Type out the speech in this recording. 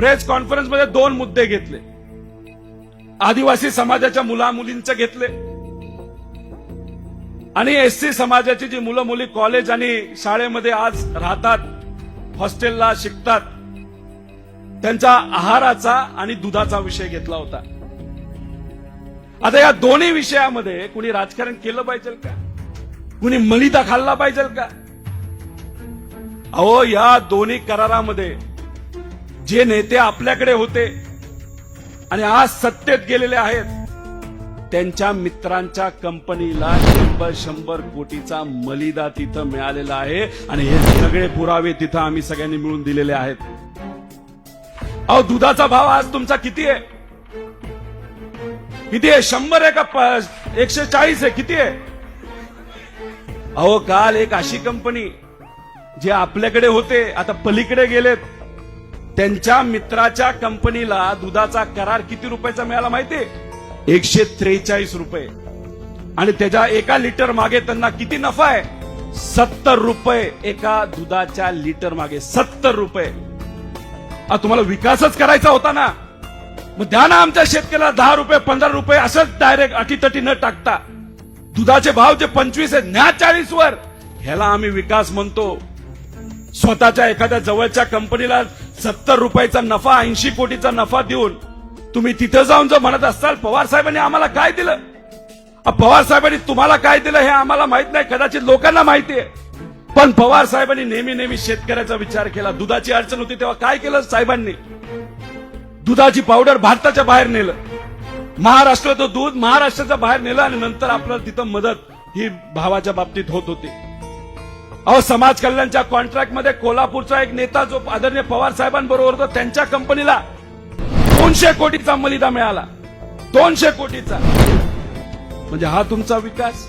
Press कॉन्फरन्समध्ये दोन मुद्दे घेतले. आदिवासी समाजाच्या मुला मुलींचे घेतले. आणि एससी समाजाची जी मुलं मुली कॉलेज आणि शाळेमध्ये आज राहतात हॉस्टेलला शिकतात त्यांच्या आहाराचा आणि दुधाचा विषय घेतला होता. आता या दोन्ही विषयामध्ये कुणी राजकारण केलं पाहिजे का? कुणी मलिता खाल्ला पाहिजे का? अहो या दोन्ही करारामध्ये जे नेते आपल्याकडे होते आणि आज सत्तेत गेलेले आहेत त्यांच्या मित्रांच्या कंपनीला शंभर शंभर कोटीचा मलिदा तिथं मिळालेला आहे आणि हे सगळे पुरावे तिथं आम्ही सगळ्यांनी मिळून दिलेले आहेत. अहो दुधाचा भाव आज तुमचा किती आहे? किती आहे? शंभर आहे का प- एकशे चाळीस आहे? किती आहे? अहो काल एक अशी कंपनी जे आपल्याकडे होते आता पलीकडे गेलेत. त्यांच्या मित्राच्या कंपनीला दुधाचा करार किती रुपयाचा मिळाला माहितीये? एकशे त्रेचाळीस रुपये. आणि त्याच्या एका लिटर मागे त्यांना किती नफा आहे? सत्तर रुपये एका दुधाच्या लिटर मागे. सत्तर रुपये. तुम्हाला विकासच करायचा होता ना? मग द्या ना आमच्या शेतकऱ्याला दहा रुपये पंधरा रुपये असंच डायरेक्ट अटीतटी न टाकता. दुधाचे भाव जे पंचवीस आहेत न्या चाळीस वर. ह्याला आम्ही विकास म्हणतो. स्वतःच्या एखाद्या जवळच्या कंपनीला सत्तर रुपयाचा नफा ऐंशी कोटीचा नफा देऊन तुम्ही तिथं जाऊन जर म्हणत असाल पवार साहेबांनी आम्हाला काय दिलं? पवार साहेबांनी तुम्हाला काय दिलं हे आम्हाला माहीत नाही कदाचित लोकांना माहिती आहे. पण पवार साहेबांनी नेहमी नेहमी शेतकऱ्याचा विचार केला. दुधाची अडचण होती तेव्हा काय केलं साहेबांनी? दुधाची पावडर भारताच्या बाहेर नेलं. महाराष्ट्राचं दूध महाराष्ट्राच्या बाहेर नेलं आणि नंतर आपल्याला तिथं मदत ही भावाच्या बाबतीत होत होती. अहो समाज कल्याणच्या कॉन्ट्रॅक्टमध्ये कोल्हापूरचा एक नेता जो आदरणीय पवार साहेबांबरोबर होता त्यांच्या कंपनीला दोनशे कोटीचा मलिदा मिळाला. दोनशे कोटीचा. म्हणजे हा तुमचा विकास?